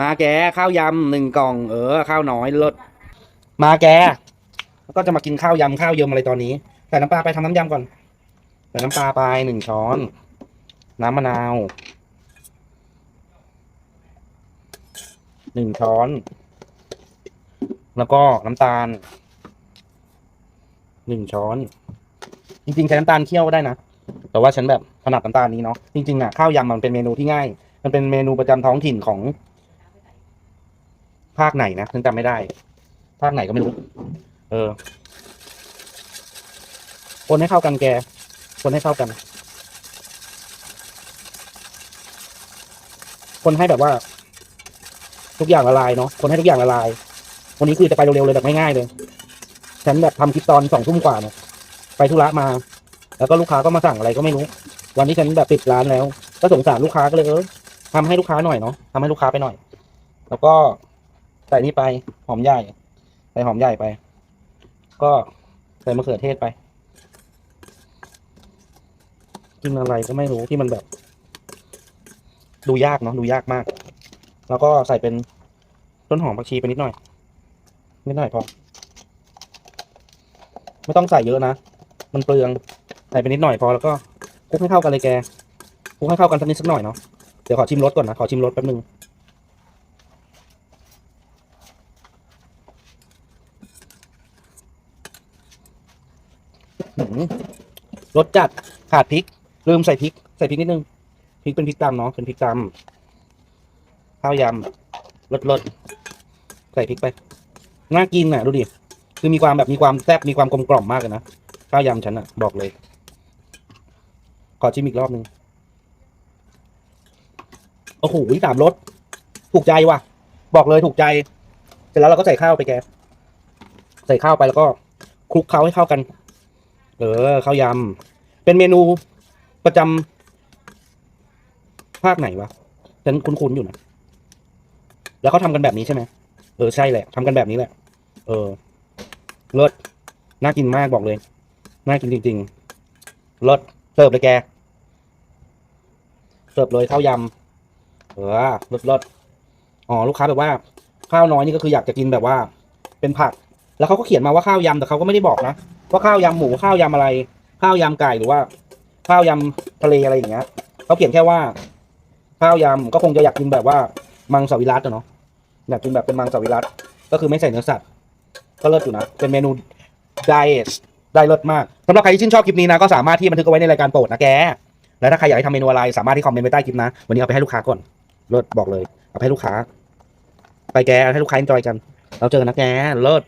มาแกข้าวยำหนึ่งกล่องเออ ข้าวน้อยลดมาแกแล้วก็จะมากินข้าวยำข้าวเยิมอะไรตอนนี้ใส่น้ำปลาไปทำน้ำยำก่อนใส่น้ำปลาไปหนึ่งช้อน น้ำมะนาวหนึ่งช้อน แล้วก็น้ำตาลหนึ่งช้อน จริงๆใช้น้ำตาลเคี่ยวก็ได้นะแต่ว่าฉันแบบถนัดน้ำตาลนี้เนาะจริงๆอะข้าวยำมันเป็นเมนูที่ง่าย มันเป็นเมนูประจำท้องถิ่นของ ภาคไหนนะฉันจำไม่ได้ ภาคไหนก็ไม่รู้ เออ คนให้เข้ากันแก คนให้เข้ากัน คนให้แบบว่า ทุกอย่างละลายเนาะ คนให้ทุกอย่างละลาย วันนี้คือจะไปเร็วๆเลยแบบง่ายๆเลย ฉันแบบทำคลิปตอนสองทุ่มกว่าเนี่ย ไปธุระมา แล้วก็ลูกค้าก็มาสั่งอะไรก็ไม่รู้ วันนี้ฉันแบบปิดร้านแล้ว ก็สงสารลูกค้าก็เลยเออทำให้ลูกค้าหน่อยเนาะทำให้ลูกค้าไปหน่อย แล้วก็ ใส่นี่ไปหอมใหญ่ใส่หอมใหญ่ไป ก็ใส่มะเขือเทศไป กินอะไรก็ไม่รู้ที่มันแบบ ดูยากเนาะดูยากมาก แล้วก็ใส่เป็นต้นหอมผักชีไปนิดหน่อยนิดหน่อยพอไม่ต้องใส่เยอะนะ มันเปลือง ใส่ไปนิดหน่อยพอแล้วก็คลุกให้เข้ากันเลยแกคลุกให้เข้ากันสักนิดสักหน่อยเนาะ เดี๋ยวขอชิมรสก่อนนะ ขอชิมรสแป๊บนึง รสจัดขาดพริก ลืมใส่พริก ใส่พริกนิดนึงพริกเป็นพริกตำเนาะเป็นพริกตำข้าวยำรสรสใส่พริกไปน่ากินอะ ดูดิคือมีความแบบมีความแซ่บมีความกลมกล่อมมากเลยนะข้าวยำฉันอะ บอกเลย ขอชิมอีกรอบหนึ่งโอ้โหสามรสถูกใจว่ะ บอกเลยถูกใจ เสร็จแล้วเราก็ใส่ข้าวไปแก ใส่ข้าวไปแล้วก็คลุกเคล้าให้เข้ากัน เออข้าวยำเป็นเมนูประจำภาคไหนวะฉันคุ้นๆอยู่นะแล้วเขาทำกันแบบนี้ใช่ไหมเออใช่แหละทำกันแบบนี้แหละ เออเลิศน่ากินมากบอกเลยน่ากินจริงๆเลิศเสิร์ฟเลยแกเสิร์ฟเลยข้าวยำเออเลิศเลิศอ๋อลูกค้าแบบว่า ข้าวน้อยนี่ก็คืออยากจะกินแบบว่า เป็นผัก แล้วเขาก็เขียนมาว่าข้าวยำแต่เขาก็ไม่ได้บอกนะ ว่าข้าวยำหมูข้าวยำอะไร ข้าวยำไก่หรือว่า ข้าวยำทะเลอะไรอย่างเงี้ยเขาเขียนแค่ว่า ข้าวยำก็คงจะอยากกินแบบว่ามังสวิรัตอะเนาะอยากกินแบบเป็นมังสวิรัตก็คือไม่ใส่เนื้อสัตว์ก็เลิศอยู่นะเป็นเมนูไดเอทได้เลิศมากสำหรับใครที่ชื่นชอบคลิปนี้นะก็สามารถที่บันทึกเอาไว้ในรายการโปรดนะแกแล้วถ้าใครอยากให้ทำเมนูอะไรสามารถที่คอมเมนต์ไว้ใต้คลิปนะ วันนี้เอาไปให้ลูกค้าก่อนเลิศบอกเลย เอาไปให้ลูกค้า ไปแกให้ลูกค้า enjoy กัน เราเจอกันนะแกเลิศ